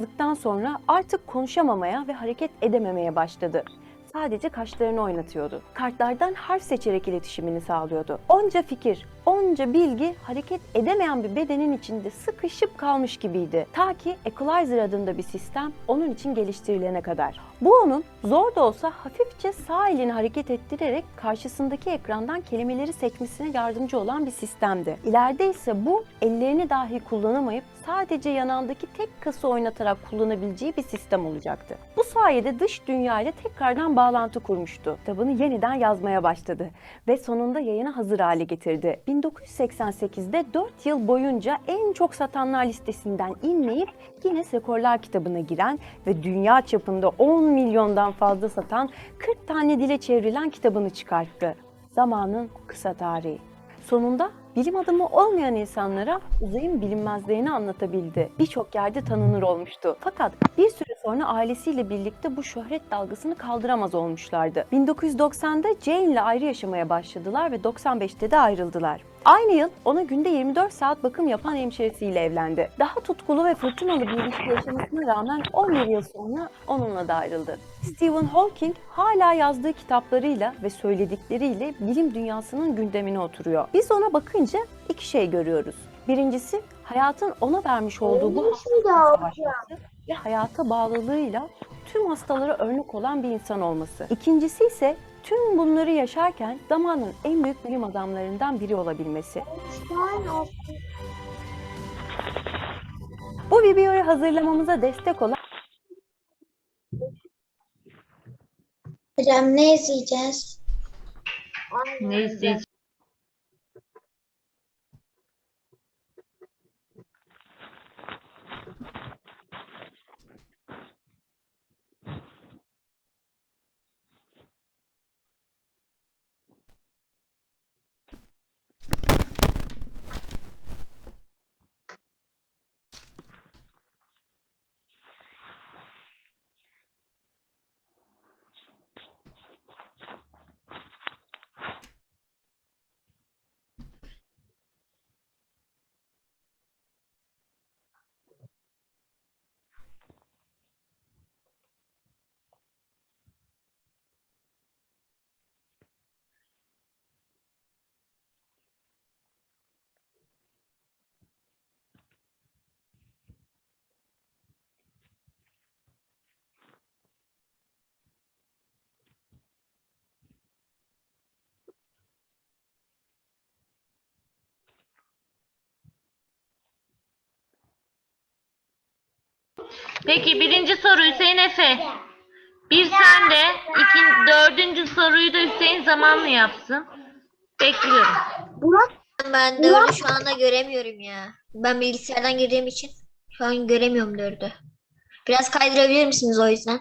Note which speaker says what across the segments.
Speaker 1: Yazdıktan sonra artık konuşamamaya ve hareket edememeye başladı. Sadece kaşlarını oynatıyordu. Kartlardan harf seçerek iletişimini sağlıyordu. Onca fikir, onca bilgi hareket edemeyen bir bedenin içinde sıkışıp kalmış gibiydi. Ta ki Equalizer adında bir sistem onun için geliştirilene kadar. Bu onun zor da olsa hafifçe sağ elini hareket ettirerek karşısındaki ekrandan kelimeleri seçmesine yardımcı olan bir sistemdi. İleride ise bu ellerini dahi kullanamayıp sadece yanağındaki tek kası oynatarak kullanabileceği bir sistem olacaktı. Bu sayede dış dünya tekrardan bağlantı kurmuştu. Kitabını yeniden yazmaya başladı ve sonunda yayına hazır hale getirdi. 1988'de 4 yıl boyunca en çok satanlar listesinden inmeyip Guinness Rekorlar kitabına giren ve dünya çapında 10 milyondan fazla satan 40 tane dile çevrilen kitabını çıkarttı. Zamanın kısa tarihi. Sonunda bilim adamı olmayan insanlara uzayın bilinmezlerini anlatabildi. Birçok yerde tanınır olmuştu. Fakat bir süre sonra ailesiyle birlikte bu şöhret dalgasını kaldıramaz olmuşlardı. 1990'da Jane ile ayrı yaşamaya başladılar ve 95'te de ayrıldılar. Aynı yıl ona günde 24 saat bakım yapan hemşiresiyle evlendi. Daha tutkulu ve fırtınalı bir ilişki yaşamasına rağmen 11 yıl sonra onunla da ayrıldı. Stephen Hawking hala yazdığı kitaplarıyla ve söyledikleriyle bilim dünyasının gündemine oturuyor. Biz ona bakınca iki şey görüyoruz. Birincisi hayatın ona vermiş olduğu bu hastalıkla savaşması ve hayata bağlılığıyla tüm hastalara örnek olan bir insan olması. İkincisi ise tüm bunları yaşarken zamanın en büyük bilim adamlarından biri olabilmesi. Bu videoyu hazırlamamıza destek olan
Speaker 2: Hocam ne izleyeceğiz?
Speaker 3: Ne izleyeceğiz? Peki birinci soru Hüseyin Efe. Bir sen de, iki, dördüncü soruyu da Hüseyin zamanlı yapsın. Bekliyorum.
Speaker 2: Burak. Ben dördü şu anda göremiyorum ya. Ben bilgisayardan girdiğim için şu an göremiyorum dördü. Biraz kaydırabilir misiniz o yüzden?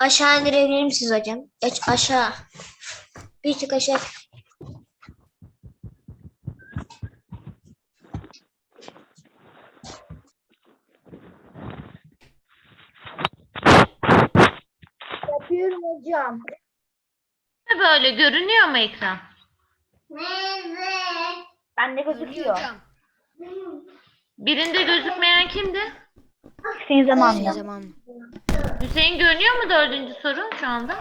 Speaker 2: Aşağı indirebilir misiniz hocam? Geç aşağı. Bir tık aşağı.
Speaker 4: Yapıyorum hocam.
Speaker 3: Böyle görünüyor mu ekran?
Speaker 4: Bende gözüküyor.
Speaker 3: Birinde gözükmeyen kimdi?
Speaker 4: Senin zamanında.
Speaker 3: Hüseyin görünüyor mu dördüncü soru şu anda?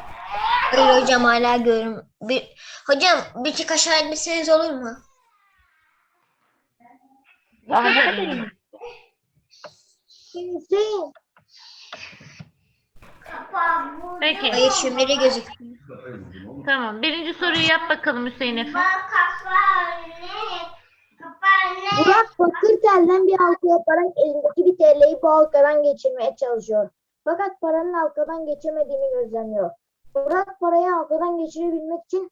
Speaker 2: Hayır hocam hala görüm. Bir... Hocam bir tık aşağı indirseniz olur mu?
Speaker 3: Kadar iyi.
Speaker 4: Hüseyin.
Speaker 3: Peki
Speaker 2: Hayır şimdileri gözükmüyor.
Speaker 3: tamam. Birinci soruyu yap bakalım Hüseyin Efe.
Speaker 4: Burak bakır telden bir halka yaparak elindeki bir TL'yi bu halkadan geçirmeye çalışıyor. Fakat paranın halkadan geçemediğini gözlemliyor. Burak parayı halkadan geçirebilmek için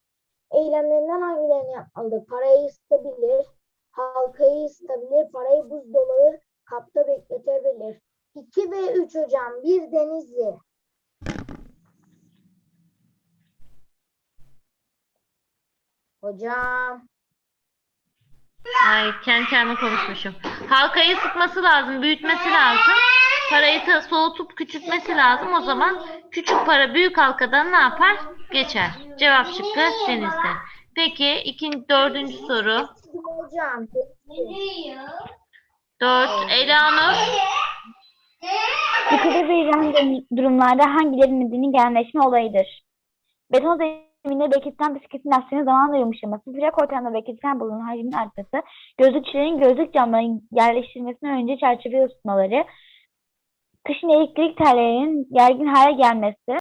Speaker 4: eylemlerinden hangilerini yapmalı? Parayı ısıtabilir, halkayı ısıtabilir, parayı buzdolabı kapta bekletebilir. 2 ve 3 hocam. Bir Denizli. Hocam.
Speaker 3: Ay kendi kendime konuşmuşum. Halkayı sıkması lazım, büyütmesi lazım. Parayı da soğutup küçültmesi lazım. O zaman küçük para büyük halkadan ne yapar? Geçer. Cevap şıkkı denizde. Peki ikinci, dördüncü soru.
Speaker 4: Hocam.
Speaker 3: 4. Elanur.
Speaker 5: Yukarıda verilen durumlarda hangilerinin nedeni genleşme olayıdır? Beton zeminde bekletilen bisikletin lastiğinin zamanla yumuşaması, plak ortamında bekletilen balonun hacminin artması, gözlükçülerin gözlük camlarının yerleştirilmesinden önce çerçeve ısıtmaları, kışın elektrik tellerinin gergin hale gelmesi,